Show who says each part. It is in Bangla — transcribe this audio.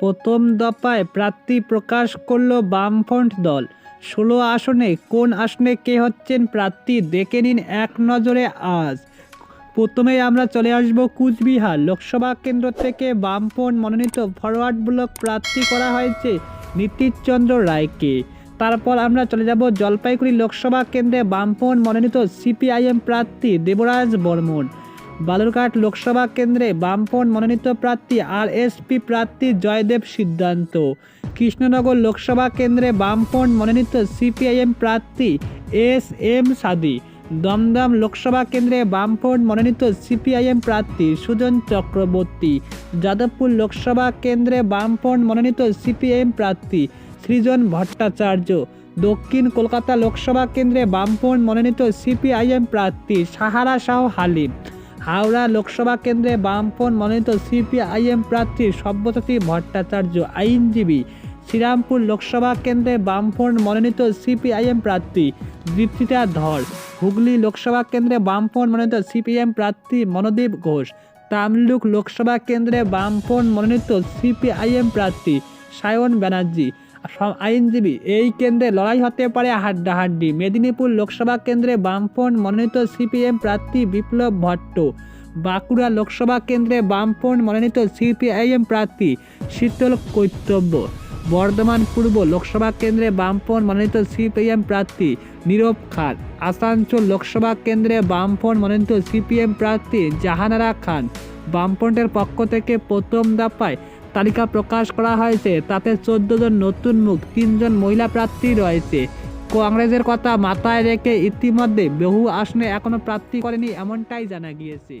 Speaker 1: প্রথম দফায় প্রার্থী প্রকাশ করল বামফ্রন্ট দল। ষোলো আসনে কোন আসনে কে হচ্ছেন প্রার্থী দেখে নিন এক নজরে আজ। প্রথমেই আমরা চলে আসব কুচবিহার। লোকসভা কেন্দ্র থেকে বামফ্রন্ট মনোনীত ফরওয়ার্ড ব্লক প্রার্থী করা হয়েছে নীতিশচন্দ্র রায়কে। তারপর আমরা চলে যাব জলপাইগুড়ি লোকসভা কেন্দ্রে বামফ্রন্ট মনোনীত সিপিআইএম প্রার্থী দেবরাজ বর্মন। বালুরঘাট লোকসভা কেন্দ্রে বামফ্রন্ট মনোনীত প্রার্থী আরএসপি প্রার্থী জয়দেব সিদ্ধান্ত। কৃষ্ণনগর লোকসভা কেন্দ্রে বামফ্রন্ট মনোনীত সিপিআইএম প্রার্থী এস এম সাদি। দমদম লোকসভা কেন্দ্রে বামফ্রন্ট মনোনীত সিপিআইএম প্রার্থী সুজন চক্রবর্তী। যাদবপুর লোকসভা কেন্দ্রে বামফ্রন্ট মনোনীত সিপিআইএম প্রার্থী সৃজন ভট্টাচার্য। দক্ষিণ কলকাতা লোকসভা কেন্দ্রে বামফ্রন্ট মনোনীত সিপিআইএম প্রার্থী সাহারা শাহ হালিম। হাওড়া লোকসভা কেন্দ্রে বামফ্রন্ট মনোনীত সিপিআইএম প্রার্থী সব্যসাচী ভট্টাচার্য, আইনজীবী শ্রীরামপুর লোকসভা কেন্দ্রে বামফ্রন্ট মনোনীত সিপিআইএম প্রার্থী দীপ্তিতা ধর, হুগলি লোকসভা কেন্দ্রে বামফ্রন্ট মনোনীত সিপিএম প্রার্থী মনোদীপ ঘোষ, তামলুক লোকসভা কেন্দ্রে বামফ্রন্ট মনোনীত সিপিআইএম প্রার্থী সায়ন ব্যানার্জি সব আইনজীবী, এই কেন্দ্রে লড়াই হতে পারে হাড্ডাহাড্ডি। মেদিনীপুর লোকসভা কেন্দ্রে বামফ্রন্ট মনোনীত সিপিএম প্রার্থী বিপ্লব ভট্ট। বাঁকুড়া লোকসভা কেন্দ্রে বামফ্রন্ট মনোনীত সিপিআইএম প্রার্থী শীতল কৈতব্য। বর্ধমান পূর্ব লোকসভা কেন্দ্রে বামফ্রন্ট মনোনীত সিপিএম প্রার্থী নীরব খান। আসানসোল লোকসভা কেন্দ্রে বামফ্রন্ট মনোনীত সিপিএম প্রার্থী জাহানারা খান। বামফ্রন্টের পক্ষ থেকে প্রথম দফায় তালিকা প্রকাশ করা হয়েছে। তাতে চোদ্দ জন নতুন মুখ তিনজন মহিলা প্রার্থী রয়েছে। কংগ্রেসের কথা মাথায় রেখে ইতিমধ্যে বহু আসনে এখনও প্রার্থী করেনি, এমনটাই জানা গিয়েছে।